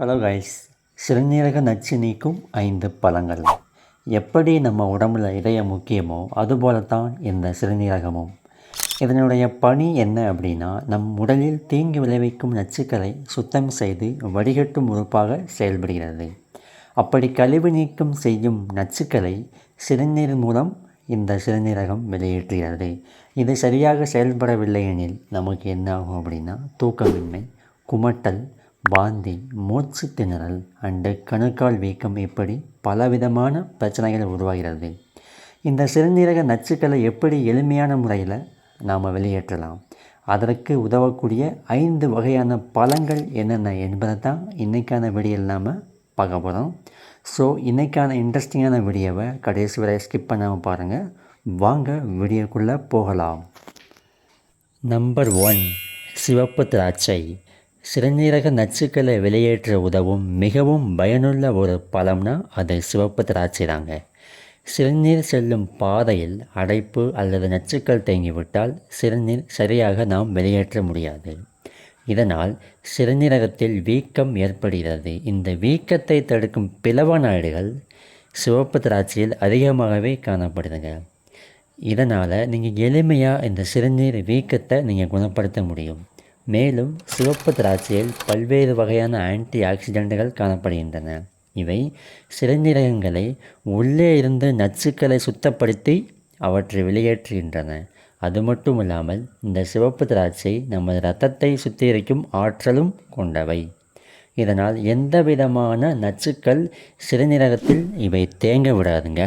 Hello guys சிறுநீரக நச்சு நீக்கும் ஐந்து பழங்கள். எப்படி நம்ம உடம்புல இதயம் முக்கியமோ அதுபோல தான் இந்த சிறுநீரகமும். இதனுடைய பணி என்ன அப்படின்னா நம் உடலில் தீங்கு விளைவிக்கும் நச்சுக்களை சுத்தம் செய்து வடிகட்டும் உறுப்பாக செயல்படுகிறது. அப்படி கழிவு நீக்கம் செய்யும் நச்சுக்களை சிறுநீர் மூலம் இந்த சிறுநீரகம் வெளியேற்றுகிறது. இது சரியாக செயல்படவில்லை எனில் நமக்கு என்ன ஆகும் அப்படின்னா தூக்கமின்மை குமட்டல் வாந்தி மூச்சு திணறல் அண்டு கணுக்கால் வீக்கம் இப்படி பலவிதமான பிரச்சனைகள் உருவாகிறது. இந்த சிறுநீரக நச்சுக்களை எப்படி எளிமையான முறையில் நாம் வெளியேற்றலாம்? அதற்கு உதவக்கூடிய ஐந்து வகையான பழங்கள் என்னென்ன என்பதை தான் இன்றைக்கான வீடியோவில் நாம் பார்க்க போகிறோம் ஸோ இன்றைக்கான இன்ட்ரெஸ்டிங்கான வீடியோவை கடைசி வரை ஸ்கிப் பண்ணாமல் பாருங்கள் வாங்க வீடியோக்குள்ளே போகலாம். நம்பர் ஒன் சிவப்பு திராட்சை. சிறுநீரக நச்சுக்களை வெளியேற்ற உதவும் மிகவும் பயனுள்ள ஒரு பழம்னா அது சிவப்பு திராட்சை தாங்க சிறுநீர் செல்லும் பாதையில் அடைப்பு அல்லது நச்சுக்கள் தேங்கிவிட்டால் சிறுநீர் சரியாக நாம் வெளியேற்ற முடியாது. இதனால் சிறுநீரகத்தில் வீக்கம் ஏற்படுகிறது. இந்த வீக்கத்தை தடுக்கும் பிளவநாடுகள் சிவப்பு திராட்சையில் அதிகமாகவே காணப்படுதுங்க. இதனால் நீங்கள் எளிமையாக இந்த சிறுநீர் வீக்கத்தை நீங்கள் குணப்படுத்த முடியும். மேலும் சிவப்பு திராட்சையில் பல்வேறு வகையான ஆன்டி ஆக்சிடென்ட்கள் காணப்படுகின்றன. இவை சிறுநீரகங்களை உள்ளே இருந்து நச்சுக்களை சுத்தப்படுத்தி அவற்றை வெளியேற்றுகின்றன. அது மட்டும் இல்லாமல் இந்த சிவப்பு திராட்சை நமது இரத்தத்தை சுத்திகரிக்கும் ஆற்றலும் கொண்டவை. இதனால் எந்த விதமான நச்சுக்கள் சிறுநீரகத்தில் இவை தேங்க விடாதுங்க.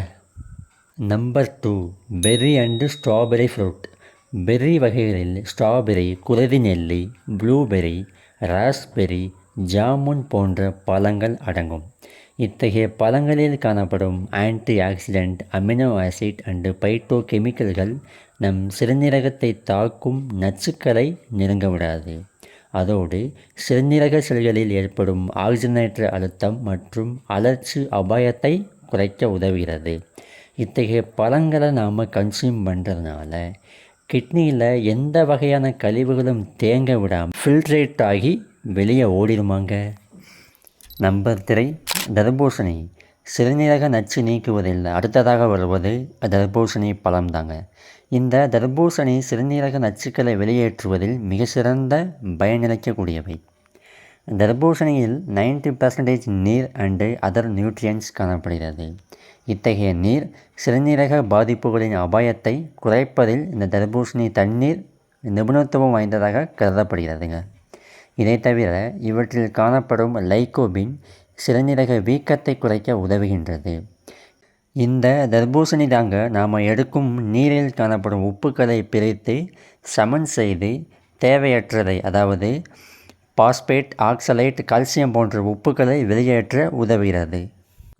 Number two berry and strawberry fruit. Berry வகைகளில் ஸ்ட்ராபெர்ரி குருதி நெல்லி ப்ளூபெர்ரி ராஸ்பெர்ரி ஜாமுன் போன்ற பழங்கள் அடங்கும். இத்தகைய பழங்களில் காணப்படும் anti accident amino acid and phyto கெமிக்கல்கள் நம் சிறுநீரகத்தை தாக்கும் நச்சுக்களை நெருங்க விடாது. அதோடு சிறுநீரக செல்களில் ஏற்படும் ஆக்சிஜனேற்ற அழுத்தம் மற்றும் அலர்ச்சி அபாயத்தை குறைக்க உதவுகிறது. இத்தகைய பழங்களை நாம் கன்சியூம் பண்ணுறதுனால கிட்னியில் எந்த வகையான கழிவுகளும் தேங்க விடாமல் ஃபில்ட்ரேட் ஆகி வெளியே ஓடிடுமாங்க? நம்பர் திரை தர்பூசணி. சிறுநீரக நச்சு நீக்குவதில் அடுத்ததாக வருவது தர்பூசணி பழம் தாங்க இந்த தர்பூசணி சிறுநீரக நச்சுக்களை வெளியேற்றுவதில் மிக சிறந்த பயனளிக்கக்கூடியவை தர்பூசணியில் நைன்டி பர்சன்டேஜ் நீர் அண்டு அதர் நியூட்ரியன்ஸ் காணப்படுகிறது. இத்தகைய நீர் சிறுநீரக பாதிப்புகளின் அபாயத்தை குறைப்பதில் இந்த தர்பூசணி தண்ணீர் நிபுணத்துவம் வாய்ந்ததாக கருதப்படுகிறதுங்க. இதை தவிர இவற்றில் காணப்படும் லைகோபின் சிறுநீரக வீக்கத்தை குறைக்க உதவுகின்றது. இந்த தர்பூசணி தாங்க நாம் எடுக்கும் நீரில் காணப்படும் உப்புக்களை பிரித்து சமன் செய்து தேவையற்றதை அதாவது பாஸ்பேட் ஆக்சலைட் கால்சியம் போன்ற உப்புக்களை வெளியேற்ற உதவுகிறது.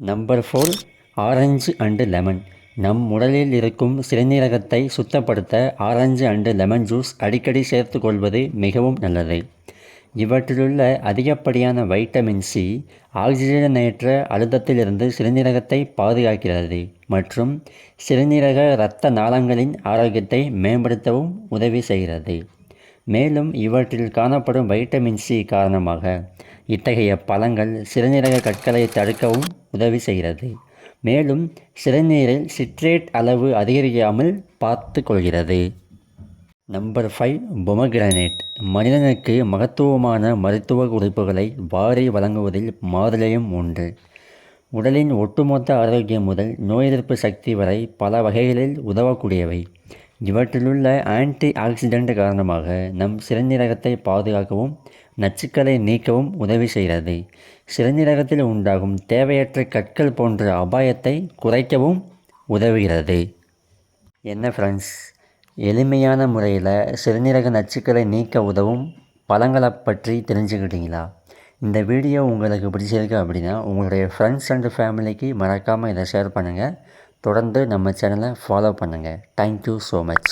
Number four orange and lemon நம் உடலில் இருக்கும் சிறுநீரகத்தை சுத்தப்படுத்த ஆரஞ்சு அண்டு லெமன் ஜூஸ் அடிக்கடி சேர்த்து கொள்வது மிகவும் நல்லது. இவற்றிலுள்ள அதிகப்படியான வைட்டமின் சி ஆக்சிஜனேற்ற அழுத்தத்திலிருந்து சிறுநீரகத்தை பாதுகாக்கிறது மற்றும் சிறுநீரக இரத்த நாளங்களின் ஆரோக்கியத்தை மேம்படுத்தவும் உதவி செய்கிறது. மேலும் இவற்றில் காணப்படும் வைட்டமின் சி காரணமாக இத்தகைய பழங்கள் சிறுநீரக கற்களை தடுக்கவும் உதவி செய்கிறது. மேலும் சிறுநீரில் சிட்ரேட் அளவு அதிகரிக்காமல் பார்த்து கொள்கிறது. Number five pomegranate. மனிதனுக்கு மகத்துவமான மருத்துவ குறிப்புகளை வாரி வழங்குவதில் மாதுளையும் உண்டு. உடலின் ஒட்டுமொத்த ஆரோக்கியம் முதல் நோய் எதிர்ப்பு சக்தி வரை பல வகைகளில் உதவக்கூடியவை. இவற்றிலுள்ள ஆன்டி ஆக்சிடென்ட் காரணமாக நம் சிறுநீரகத்தை பாதுகாக்கவும் நச்சுக்களை நீக்கவும் உதவி செய்கிறது. சிறுநீரகத்தில் உண்டாகும் தேவையற்ற கற்கள் போன்ற அபாயத்தை குறைக்கவும் உதவுகிறது. என்ன ஃப்ரெண்ட்ஸ் எளிமையான முறையில் சிறுநீரக நச்சுக்களை நீக்க உதவும் பழங்களை பற்றி தெரிஞ்சுக்கிட்டீங்களா? இந்த வீடியோ உங்களுக்கு பிடிச்சிருக்கு அப்படின்னா உங்களுடைய ஃப்ரெண்ட்ஸ் அண்ட் ஃபேமிலிக்கு மறக்காமல் இதை ஷேர் பண்ணுங்கள் தொடர்ந்து நம்ம சேனலை ஃபாலோ பண்ணுங்கள் தேங்க்யூ ஸோ மச்